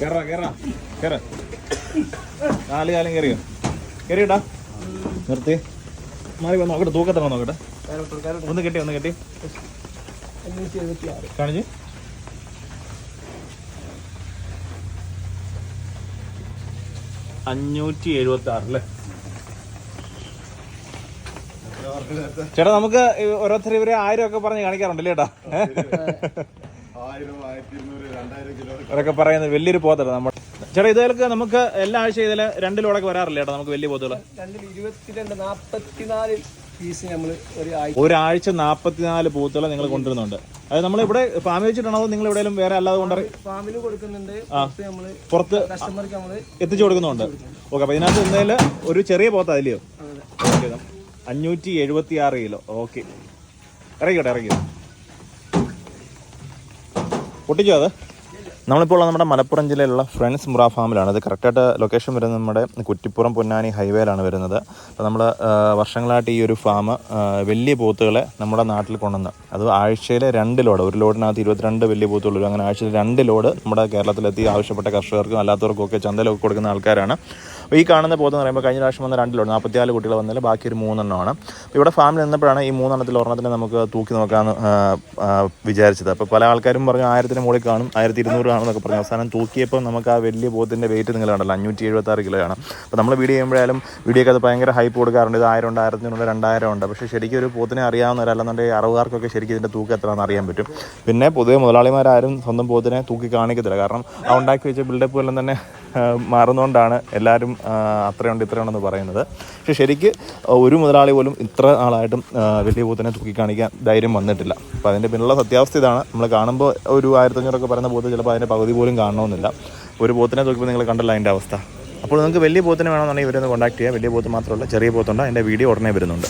കേറാ കേറാ കേറ. നാല് കാലം കയറിയോ കയറിയിട്ടാ നിർത്തി. മാറി വന്ന് നോക്കട്ടെ തൂക്കത്തണം നോക്കട്ടെ ഒന്ന് കെട്ടി ഒന്ന് കെട്ടി. കാണിച്ച്. അഞ്ഞൂറ്റി എഴുപത്തി ആറ് അല്ലേ? ചേട്ടാ നമുക്ക് ഓരോരുത്തർ ഇവരെ ആയിരം ഒക്കെ പറഞ്ഞ് കാണിക്കാറുണ്ടല്ലേ ചേട്ടാ അവരൊക്കെ പറയുന്നത് വലിയൊരു പോത്തല്ല നമ്മൾ. ചേട്ടാ ഇതൊക്കെ നമുക്ക് എല്ലാ ആഴ്ച ഇതിൽ രണ്ട് ലോഡൊക്കെ വരാറില്ല ചേട്ടാ? നമുക്ക് വലിയ പോത്തുകൾ ഒരാഴ്ച നാപ്പത്തിനാല് പോത്തുകൾ നിങ്ങൾ കൊണ്ടുവരുന്നുണ്ട്. അത് നമ്മൾ ഇവിടെ ഫാമിൽ വെച്ചിട്ടാണോ നിങ്ങൾ എവിടെയും വേറെ അല്ലാതെ കൊണ്ടു ഫാമിൽ കൊടുക്കുന്നുണ്ട്. പുറത്ത് എത്തിച്ചു കൊടുക്കുന്നുണ്ട്. ഓക്കെ അപ്പൊ ഇതിനകത്ത് എന്തായാൽ ഒരു ചെറിയ പോത്ത അതിലെയോ? ഓക്കെ അഞ്ഞൂറ്റി എഴുപത്തി ആറ് കിലോ. ഓക്കെ. ഇറങ്ങിക്കോട്ടെ ഇറങ്ങിയോ പൊട്ടിച്ചോ അത്? നമ്മളിപ്പോൾ നമ്മുടെ മലപ്പുറം ജില്ലയിലുള്ള ഫ്രണ്ട്സ് മുറ ഫാമിലാണ്. ഇത് കറക്റ്റായിട്ട് ലൊക്കേഷൻ വരുന്നത് നമ്മുടെ കുറ്റിപ്പുറം പൊന്നാനി ഹൈവേയിലാണ് വരുന്നത്. അപ്പോൾ നമ്മൾ വർഷങ്ങളായിട്ട് ഈ ഒരു ഫാം വലിയ പോത്തുകളെ നമ്മുടെ നാട്ടിൽ കൊണ്ടുവന്ന് അത് ആഴ്ചയിലെ രണ്ട് ലോഡ് ഒരു ലോഡിനകത്ത് ഇരുപത്തിരണ്ട് വലിയ പോത്തുകൾ അങ്ങനെ ആഴ്ചയിൽ രണ്ട് ലോഡ് നമ്മുടെ കേരളത്തിലെത്തി ആവശ്യപ്പെട്ട കർഷകർക്കും അല്ലാത്തവർക്കും ഒക്കെ ചന്തയിലൊക്കെ കൊടുക്കുന്ന ആൾക്കാരാണ്. ഈ കാണുന്ന പോത്ത് എന്ന് പറയുമ്പോൾ കഴിഞ്ഞ പ്രാവശ്യം വന്ന രണ്ടിലുണ്ട്. നാൽപ്പത്തിനാല് കുട്ടികൾ വന്നതിൽ ബാക്കി ഒരു മൂന്നെണ്ണമാണ്. അപ്പോൾ ഇവിടെ ഫാമിൽ നിന്നപ്പോഴാണ് ഈ മൂന്നെണ്ണത്തിൽ ഒരെണ്ണത്തിനെ നമുക്ക് തൂക്കി നോക്കാമെന്ന് വിചാരിച്ചത്. അപ്പോൾ പല ആൾക്കാരും പറഞ്ഞു ആയിരത്തിന് മുകളിൽ കാണും ആയിരത്തി ഇരുന്നൂറ് കാണും എന്നൊക്കെ പറഞ്ഞു. അവസാനം തൂക്കിയപ്പോൾ നമുക്ക് ആ വലിയ പോത്തിന്റെ വെയിറ്റ് നിങ്ങൾ കണ്ടല്ലോ അഞ്ഞൂറ്റി എഴുപത്തി ആറ് കിലോയാണ് അപ്പോൾ നമ്മൾ വീഡിയോ ചെയ്യുമ്പോഴായാലും വീഡിയോക്ക് അത് ഭയങ്കര ഹൈപ്പ് കൊടുക്കാറുണ്ട്. ഇത് ആയിരം ഉണ്ട് ആയിരത്തിനുണ്ട് രണ്ടായിരം ഉണ്ട്. പക്ഷേ ശരിക്കും ഒരു പോത്തിനെ അറിയാവുന്നവരല്ലെന്നുണ്ടെങ്കിൽ അറുപതാർക്കൊക്കെ ശരിക്കും ഇതിന്റെ തൂക്കം എത്രയാണെന്ന് അറിയാൻ പറ്റും. പിന്നെ പൊതുവെ മുതലാളിമാരാരും സ്വന്തം പോത്തിനെ തൂക്കി കാണിക്കത്തില്ല. കാരണം ആ ഉണ്ടാക്കി വെച്ച എല്ലാം തന്നെ മാറുന്നതുകൊണ്ടാണ് എല്ലാവരും അത്രയുണ്ട് ഇത്രയുണ്ടെന്ന് പറയുന്നത്. പക്ഷെ ശരിക്ക് ഒരു മുതലാളി പോലും ഇത്ര ആളായിട്ടും വലിയ പോത്തിനെ തൂക്കി കാണിക്കാൻ ധൈര്യം വന്നിട്ടില്ല. അപ്പോൾ അതിന്റെ പിന്നിലുള്ള സത്യാവസ്ഥ ഇതാണ്. നമ്മൾ കാണുമ്പോൾ ഒരു ആയിരത്തഞ്ഞൂറൊക്കെ പറയുന്ന പോത്ത് ചിലപ്പോൾ അതിന്റെ പകുതി പോലും കാണണമെന്നില്ല ഒരു പോത്തിനെ തൂക്കിയപ്പോൾ നിങ്ങൾ കണ്ടല്ലോ അതിന്റെ അവസ്ഥ. അപ്പോൾ നിങ്ങൾക്ക് വലിയ പോത്തിനെ വേണമെന്നുണ്ടെങ്കിൽ ഇവരൊന്ന് കോൺടാക്ട് ചെയ്യാം. വലിയ പോത്ത് മാത്രമല്ല ചെറിയ പോത്തുണ്ട് അതിന്റെ വീഡിയോ ഉടനെ വരുന്നുണ്ട്.